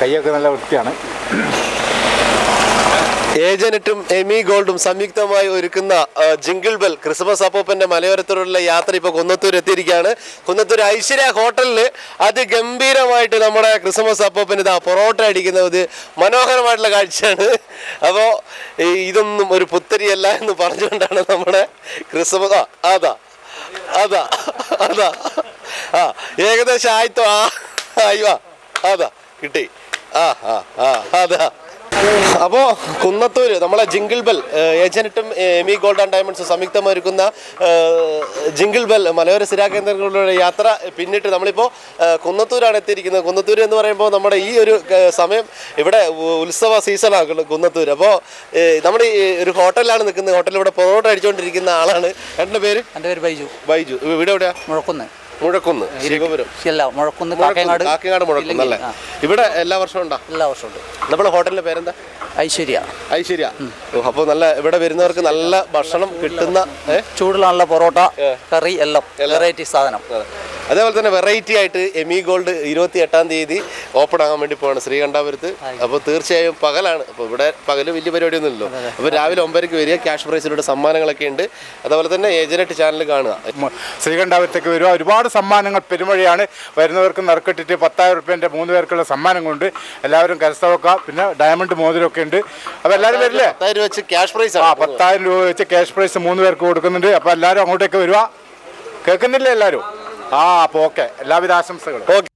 കൈയൊക്കെ നല്ല വൃത്തിയാണ്. ഏജനറ്റും എമി ഗോൾഡും സംയുക്തമായി ഒരുക്കുന്ന ജിങ്കിൾ ബെൽ ക്രിസ്മസ് അപ്പൂപ്പന്റെ മലയോരത്തോടുള്ള യാത്ര ഇപ്പോൾ കുന്നത്തൂർ എത്തിയിരിക്കുകയാണ്. കുന്നത്തൂർ ഐശ്വര്യ ഹോട്ടലിൽ അതിഗംഭീരമായിട്ട് നമ്മുടെ ക്രിസ്മസ് അപ്പൂപ്പൻ ഇതാ പൊറോട്ട അടിക്കുന്ന ഒരു മനോഹരമായിട്ടുള്ള കാഴ്ചയാണ്. അപ്പോൾ ഇതൊന്നും ഒരു പുത്തരിയല്ല എന്ന് പറഞ്ഞുകൊണ്ടാണ് നമ്മുടെ ക്രിസ്മസ് ആ അതാ അതാ അതാ ആ ഏകദേശം ആയിത്തോ ആ അയ്യോ അതാ കിട്ടി. ആ ആ ആ അതാ അപ്പോൾ കുന്നത്തൂര് നമ്മളെ ജിങ്കിൾ ബെൽ ഏജന്റും എമി ഗോൾഡ് ആൻഡ് ഡയമണ്ട്സ് സംയുക്തമൊരുക്കുന്ന ജിങ്കിൾ ബെൽ മലയോര സ്ഥിരാകേന്ദ്രങ്ങളുടെ യാത്ര പിന്നിട്ട് നമ്മളിപ്പോൾ കുന്നത്തൂരാണ് എത്തിയിരിക്കുന്നത്. കുന്നത്തൂർ എന്ന് പറയുമ്പോൾ നമ്മുടെ ഈ ഒരു സമയം ഇവിടെ ഉത്സവ സീസണാണ് കുന്നത്തൂർ അപ്പോൾ നമ്മൾ ഈ ഒരു ഹോട്ടലിലാണ് നിൽക്കുന്നത്. ഹോട്ടലിൽ ഇവിടെ പൊറോട്ട അടിച്ചുകൊണ്ടിരിക്കുന്ന ആളാണ്. എന്റെ പേര്? എന്റെ പേര് ബൈജു. ബൈജു. ഇവിടെ എവിടെയാണ് മുഴക്കുന്ന്. മുഴക്കുന്ന്. ശിവപുരം. അല്ല മുഴക്കുന്ന് കാക്കയങ്ങാട് കാക്കങ്ങാട് മുഴക്കുന്ന് അല്ലേ? ഇവിടെ എല്ലാ വർഷവും ഉണ്ടോ? എല്ലാ വർഷവും ഉണ്ട്. നമ്മുടെ ഹോട്ടലിന്റെ പേരെന്താ? ഐശ്വര്യ. ഐശ്വര്യ. അപ്പൊ അപ്പോൾ നല്ല ഇവിടെ വരുന്നവർക്ക് നല്ല ഭക്ഷണം കിട്ടുന്ന? ചൂടുള്ള നല്ല പൊറോട്ട കറി എല്ലാം. വെറൈറ്റി സാധനം. അതേപോലെ തന്നെ വെറൈറ്റി ആയിട്ട് എമി ഗോൾഡ് ഇരുപത്തി എട്ടാം തീയതി ഓപ്പൺ ആകാൻ വേണ്ടി പോവാണ് ശ്രീകണ്ഠാപുരത്ത്. അപ്പോൾ തീർച്ചയായും പകലാണ്. അപ്പോൾ ഇവിടെ പകൽ വലിയ പരിപാടിയൊന്നുമില്ലല്ലോ. അപ്പോൾ രാവിലെ ഒമ്പതരയ്ക്ക് വരിക ക്യാഷ് പ്രൈസിലൂടെ സമ്മാനങ്ങളൊക്കെ ഉണ്ട്. അതേപോലെ തന്നെ ഏജനറ്റ് ചാനൽ കാണുക. ശ്രീകണ്ഠാപുരത്തേക്ക് വരിക. ഒരുപാട് സമ്മാനങ്ങൾ പെരുമഴയാണ് വരുന്നവർക്ക് നറുക്കെട്ടിട്ട് പത്തായിരം റുപ്യന്റെ മൂന്ന് പേർക്കുള്ള സമ്മാനങ്ങളുണ്ട് എല്ലാവരും കരസ്ഥവക്ക പിന്നെ ഡയമണ്ട് മോതിരമൊക്കെ ഉണ്ട്. അപ്പോൾ എല്ലാവരും വരില്ലേ? പത്തായിരം വെച്ച് ക്യാഷ് പ്രൈസ് ആ പത്തായിരം രൂപ വെച്ച് ക്യാഷ് പ്രൈസ് മൂന്ന് പേർക്ക് കൊടുക്കുന്നുണ്ട്. അപ്പോൾ എല്ലാവരും അങ്ങോട്ടേക്ക് വരിക. കേൾക്കുന്നില്ലേ എല്ലാവരും? ആ അപ്പോൾ ഓക്കെ. എല്ലാവിധ ആശംസകളും. ഓക്കെ.